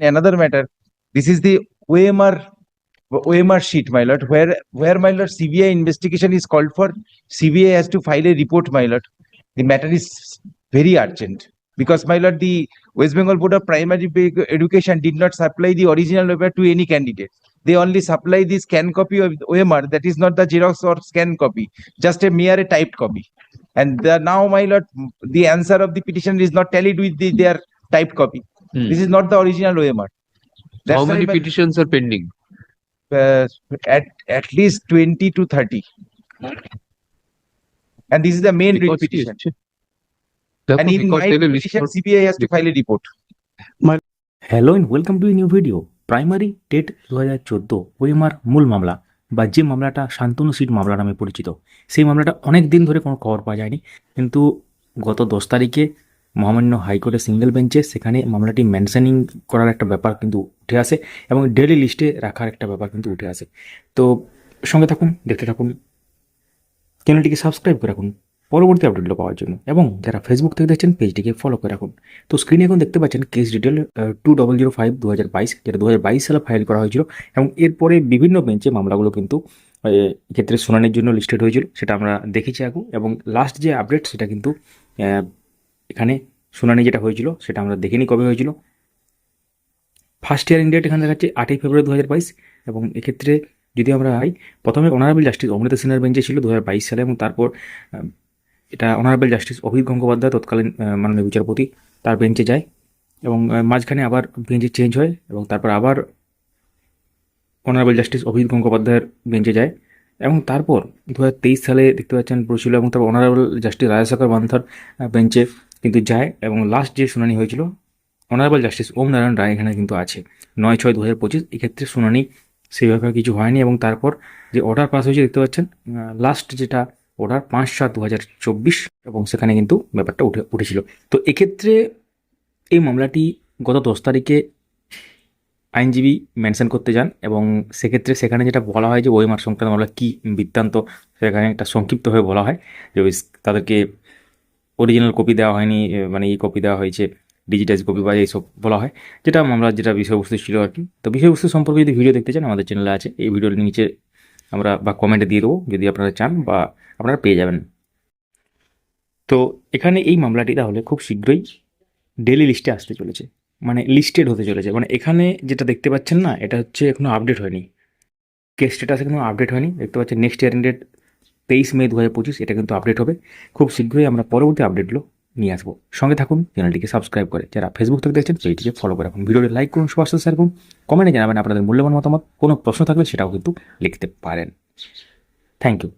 another matter, this is the OMR OMR sheet, my lord, where where my lord CBI investigation is called for. CBI has to file a report, my lord. The matter is very urgent because, my lord, the West Bengal Board of Primary Education did not supply the original paper to any candidate. They only supply the scan copy of OMR, that is not the Xerox or scan copy, just a mere typed copy. And the, now, my lord, the answer of the petition is not tallied with the, their typed copy. Hmm. This is not the original OMR. That's why many my- petitions are pending? uh, at at least 20 to 30 and this is the main Because petition? দেখো, and in my petition cbi has to file a report My hello and welcome to new video primary TET দু হাজার চোদ্দ OMR মূল মামলা বা যে মামলাটা Shantanu seat মামলা নামে পরিচিত সেই মামলাটা অনেক দিন ধরে কোনো খবর পাওয়া যায়নি কিন্তু গত দশ তারিখে মহামান্য হাইকোর্টের সিঙ্গেল বেঞ্চে সেখানে মামলাটি মেনশনিং করার একটা ব্যাপার কিন্তু উঠে আসে এবং ডেলি লিস্টে রাখার একটা ব্যাপার কিন্তু উঠে আসে। তো সঙ্গে থাকুন দেখতে থাকুন চ্যানেলটিকে সাবস্ক্রাইব করে রাখুন পরবর্তী আপডেটগুলো পাওয়ার জন্য এবং যারা ফেসবুক থেকে দেখছেন পেজটিকে ফলো করে রাখুন। তো স্ক্রিনে এখন দেখতে পাচ্ছেন case detail two double zero five দু হাজার বাইশ যেটা দু হাজার বাইশ সালে ফাইল করা হয়েছিল এবং এরপরে বিভিন্ন বেঞ্চে মামলাগুলো কিন্তু আহ, এক্ষেত্রে শুনানির জন্য লিস্টেড হয়েছিল সেটা আমরা দেখেছি এখন এবং লাস্ট যে আপডেট সেটা কিন্তু এখানে শুনানি যেটা হয়েছিল, সেটা আমরা দেখিনি কবে হয়েছিল। ফার্স্ট ইয়ারিং ডেট এখানে দেখাচ্ছে আটই ফেব্রুয়ারি দু হাজার বাইশ এবং এক্ষেত্রে যদি আমরা হয় প্রথমে অনারেবল জাস্টিস অমৃতা সিনহার বেঞ্চে ছিল দু হাজার বাইশ সালে এবং তারপর এটা অনারেবল জাস্টিস অভিক গঙ্গোপাধ্যায় তৎকালীন মাননীয় বিচারপতি তার বেঞ্চে যায় এবং মাঝখানে আবার বেঞ্চে চেঞ্জ হয় এবং তারপর আবার অনারেবল জাস্টিস অভিজিৎ গঙ্গোপাধ্যায়ের বেঞ্চে যায় এবং তারপর দু হাজার তেইশ সালে দেখতে পাচ্ছেন পড়েছিল এবং তারপর অনারেবল জাস্টিস রাজাশেখর বান্থার বেঞ্চে কিন্তু যায় এবং লাস্ট যে শুনানি হয়েছিল অনারেবল জাস্টিস ওম নারায়ণ রায় এখানে কিন্তু আছে। নয় ছয় দু হাজার পঁচিশ, এক্ষেত্রে শুনানি সেইভাবে কিছু হয়নি এবং তারপর যে অর্ডার পাস হয়েছে, দেখতে পাচ্ছেন লাস্ট যেটা অর্ডার পাঁচ সাত দু হাজার চব্বিশ এবং সেখানে কিন্তু ব্যাপারটা উঠে, উঠেছিল। তো এক্ষেত্রে এই মামলাটি গত দশ তারিখে আইনজীবী মেনশন করতে যান এবং সেক্ষেত্রে সেখানে যেটা বলা হয় যে ওইমার সংক্রান্ত মামলা কী বৃত্তান্ত, সেখানে একটা সংক্ষিপ্তভাবে বলা হয় যে তাদেরকে অরিজিনাল কপি দেওয়া হয়নি মানে এই কপি দেওয়া হয়েছে ডিজিটাইজ কপি বা এইসব বলা হয়, যেটা মামলার যেটা বিষয়বস্তু ছিল আর কি। তো বিষয়বস্তু সম্পর্কে যদি ভিডিও দেখতে চান, আমাদের চ্যানেলে আছে, এই ভিডিওর নিচে আমরা বা কমেন্টে দিয়ে দেবো, যদি আপনারা চান বা আপনারা পেয়ে যাবেন। তো এখানে এই মামলাটি তাহলে খুব শীঘ্রই ডেলি লিস্টে আসতে চলেছে মানে লিস্টেড হতে চলেছে। মানে এখানে যেটা দেখতে পাচ্ছেন না, এটা হচ্ছে এখনও আপডেট হয়নি। কেস স্ট্যাটাস এখনও আপডেট হয়নি, দেখতে পাচ্ছেন নেক্সট ইয়ারিং ডেট তেইশ মে দু হাজার পঁচিশ, এটা কিন্তু আপডেট হবে। খুব শীঘ্রই আমরা পরবর্তী আপডেটগুলো নিয়ে আসব। সঙ্গে থাকুন, চ্যানেলটিকে সাবস্ক্রাইব করে। যারা ফেসবুক থেকে দেখছেন, সেইটিকে ফলো করে রাখুন। ভিডিওটি লাইক করুন সবার সাথে শেয়ার করুন। কমেন্টে জানাবেন আপনাদের মূল্যবান মতামত। কোনো প্রশ্ন থাকলে সেটাও কিন্তু লিখতে পারেন। Thank you